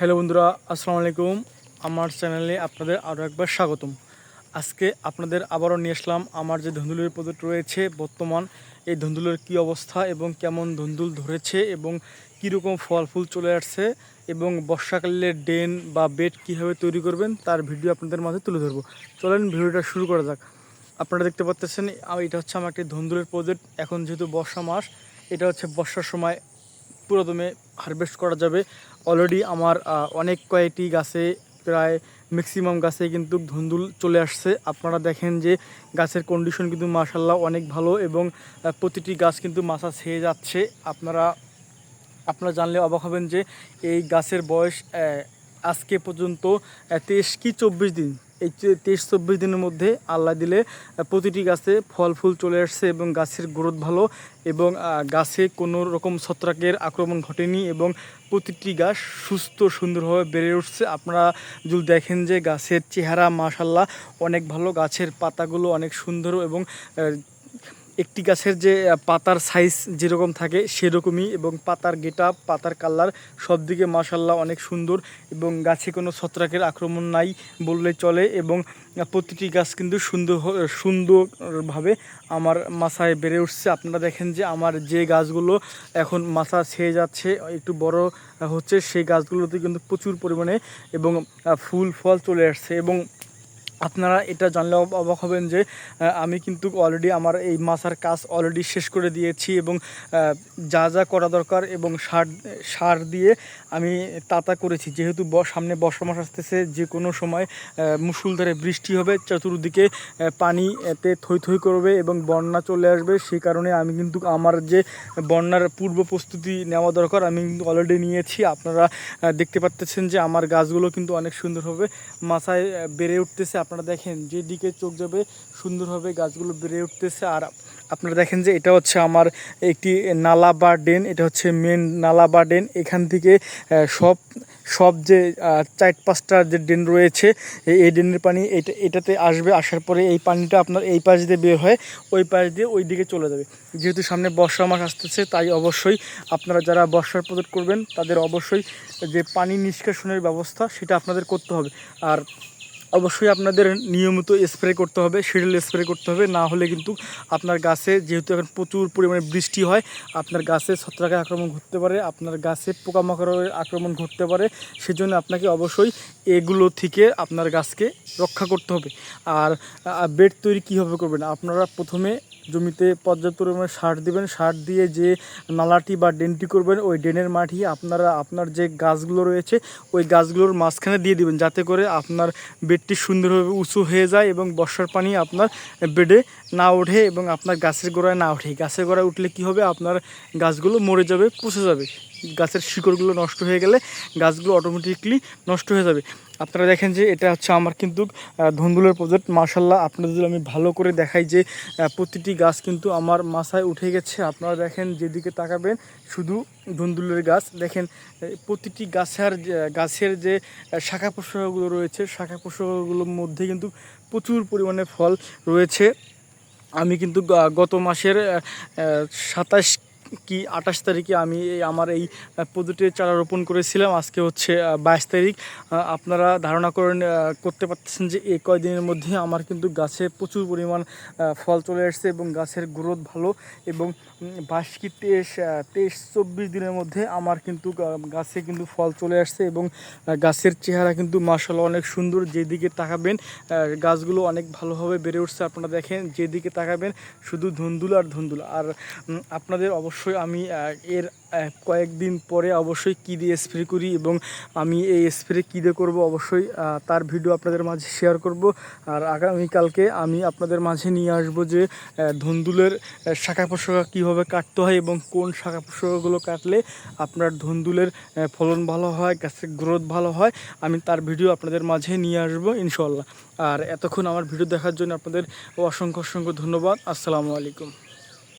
Hello বন্ধুরা, আসসালামু আলাইকুম। আমার চ্যানেলে আপনাদের আরও একবার স্বাগতম। আজকে আপনাদের আবারও নিয়ে আসলাম আমার যে ধুন্দুলের প্রজেক্ট রয়েছে, বর্তমান এই ধুন্দুলের কী অবস্থা এবং কেমন ধুন্দুল ধরেছে এবং কীরকম ফল ফুল চলে আসছে এবং বর্ষাকালের ডেন বা বেড কীভাবে তৈরি করবেন তার ভিডিও আপনাদের মাঝে তুলে ধরবো। চলেন ভিডিওটা শুরু করা যাক। আপনারা দেখতে পাচ্ছেন এটা হচ্ছে আমার একটি ধুন্দুলের প্রজেক্ট এখন যেহেতু বর্ষা মাস, এটা হচ্ছে বর্ষার সময় পুরোদমে হারভেস্ট করা যাবে। অলরেডি আমার অনেক কয়েকটি গাছে প্রায় ম্যাক্সিমাম গাছে কিন্তু ধুন্দুল চলে আসছে। আপনারা দেখেন যে গাছের কন্ডিশন কিন্তু মাশাল্লাহ অনেক ভালো এবং প্রতিটি গাছ কিন্তু মাছা ছেয়ে যাচ্ছে। আপনারা আপনারা জানলে অবাক হবেন যে এই গাছের বয়স আজকে পর্যন্ত তেইশ কি চব্বিশ দিন? এই তেইশ চব্বিশ দিনের মধ্যে আল্লাহ দিলে প্রতিটি গাছে ফল ফুল চলে আসছে এবং গাছের গ্রোথ ভালো এবং গাছে কোনো রকম ছত্রাকের আক্রমণ ঘটেনি এবং প্রতিটি গাছ সুস্থ সুন্দরভাবে বেড়ে উঠছে। আপনারা যদি দেখেন যে গাছের চেহারা মাশাল্লাহ অনেক ভালো, গাছের পাতাগুলো অনেক সুন্দর এবং একটি গাছের যে পাতার সাইজ যেরকম থাকে সেরকমই এবং পাতার গেটা পাতার কালার সব দিকে মাসাল্লাহ অনেক সুন্দর এবং গাছে কোনো ছত্রাকের আক্রমণ নাই বললে চলে এবং প্রতিটি গাছ কিন্তু সুন্দর সুন্দরভাবে আমার মাথায় বেড়ে উঠছে। আপনারা দেখেন যে আমার যে গাছগুলো এখন মাথা ছেয়ে যাচ্ছে, একটু বড় হচ্ছে, সেই গাছগুলোতে কিন্তু প্রচুর পরিমাণে এবং ফুল, ফল চলে আসছে এবং আপনারা এটা জানলে অবাক হবেন যে আমি কিন্তু অলরেডি আমার এই মাছার কাজ অলরেডি শেষ করে দিয়েছি এবং যা যা করা দরকার এবং সার সার দিয়ে আমি তাতা করেছি। যেহেতু সামনে বর্ষা মাস আসতেছে যে কোনো সময় আহ, মুষলধারে বৃষ্টি হবে চতুর্দিকে পানি এতে থই থই করবে এবং বন্যা চলে আসবে। সেই কারণে আমি কিন্তু আমার যে বন্যার পূর্ব প্রস্তুতি নেওয়া দরকার আমি কিন্তু অলরেডি নিয়েছি। আপনারা দেখতে পাচ্ছেন যে আমার গাছগুলো কিন্তু অনেক সুন্দরভাবে মাথায় বেড়ে উঠতেছে। আপনারা দেখেন যেদিকে চোখ যাবে সুন্দরভাবে গাছগুলো বেড়ে উঠতেছে। আর আপনারা দেখেন যে এটা হচ্ছে আমার একটি নালা বা ডেন এটা হচ্ছে মেন নালা বা ডেন এখান থেকে সব সব যে চার পাঁচটা যে ড্রেন রয়েছে এই- ড্রেনের পানি এটা, এটাতে আসবে, আসার পরে এই পানিটা আপনার এই পাশ দিয়ে বের হয়, ওই পাশ দিয়ে ওই দিকে চলে যাবে। যেহেতু সামনে বর্ষা মাস আসতেছে, তাই অবশ্যই আপনারা যারা বর্ষার প্রজেক্ট করবেন, তাদের অবশ্যই যে পানি নিষ্কাশনের ব্যবস্থা, সেটা আপনাদের করতে হবে। আর অবশ্যই আপনাদের নিয়মিত স্প্রে করতে হবে শিডিউল স্প্রে করতে হবে। না হলে কিন্তু আপনার গাছে যেহেতু এখন প্রচুর পরিমাণে বৃষ্টি হয়, আপনার গাছে ছত্রাকের আক্রমণ ঘটতে পারে, আপনার গাছে পোকামাকড়ের আক্রমণ ঘটতে পারে। সেজন্য আপনাকে অবশ্যই এগুলো থেকে আপনার গাছকে রক্ষা করতে হবে। আর বেড তৈরি কীভাবে করবেন? আপনারা প্রথমে জমিতে পর্যাপ্ত পরিমাণে সার দিবেন। সার দিয়ে যে নালাটি বা ড্রেনটি করবেন, ওই ড্রেনের মাটি আপনারা, আপনার যে গাছগুলো রয়েছে, ওই গাছগুলোর মাঝখানে দিয়ে দিবেন। যাতে করে আপনার বেডটি সুন্দরভাবে উঁচু হয়ে যায় এবং বর্ষার পানি আপনার বেডে না ওঠে এবং আপনার গাছের গোড়ায় না ওঠে। গাছের গোড়ায় উঠলে কি হবে? আপনার গাছগুলো মরে যাবে পচে যাবে। গাছের শিকড়গুলো নষ্ট হয়ে গেলে গাছগুলো অটোমেটিকলি নষ্ট হয়ে যাবে। আপনারা দেখেন যে এটা হচ্ছে আমার কিন্তু ধুন্দুলের প্রজেক্ট। মার্শাল্লাহ আপনাদের আমি ভালো করে দেখাই যে প্রতিটি গাছ কিন্তু আমার মাথায় উঠে গেছে। আপনারা দেখেন যেদিকে তাকাবেন, শুধু ধুন্দুলের গাছ। দেখেন প্রতিটি গাছের গাছের যে শাখা প্রশাখাগুলো রয়েছে, শাখা প্রশাখাগুলোর মধ্যে কিন্তু প্রচুর পরিমাণে ফল রয়েছে। আমি কিন্তু গত মাসের সাতাশ কি আঠাশ তারিখে আমি এই আমার এই পদ্ধতির চারা রোপণ করেছিলাম। আজকে হচ্ছে বাইশ তারিখ। আপনারা ধারণা করেন করতে পারতেছেন যে এই কয়দিনের মধ্যে আমার কিন্তু গাছে প্রচুর পরিমাণ ফল চলে আসছে এবং গাছের গ্রোথ ভালো এবং বাইশ কি তেইশ তেইশ চব্বিশ দিনের মধ্যে আমার কিন্তু গাছে কিন্তু ফল চলে আসছে এবং গাছের চেহারা কিন্তু মাসাল্লাহ অনেক সুন্দর। যেদিকে তাকাবেন গাছগুলো অনেক ভালোভাবে বেড়ে উঠছে। আপনারা দেখেন, যেদিকে তাকাবেন, শুধু ধুন্দুল আর ধুন্দুল। আর আপনাদের অবশ্যই আমি এর কয়েকদিন পরে অবশ্যই কী দিয়ে স্প্রে করি এবং আমি এই স্প্রে কী দিয়ে করব অবশ্যই তার ভিডিও আপনাদের মাঝে শেয়ার করব। আর আগামীকালকে আমি আপনাদের মাঝে নিয়ে আসব যে ধুন্দুলের শাখা পোশাকা কীভাবে কাটতে হয় এবং কোন শাখা পোশাকাগুলো কাটলে আপনার ধুন্দুলের ফলন ভালো হয়, গাছের গ্রোথ ভালো হয়, আমি তার ভিডিও আপনাদের মাঝে নিয়ে আসব ইনশাল্লাহ আর এতক্ষণ আমার ভিডিও দেখার জন্য আপনাদের অসংখ্য অসংখ্য ধন্যবাদ। আসসালামু আলাইকুম।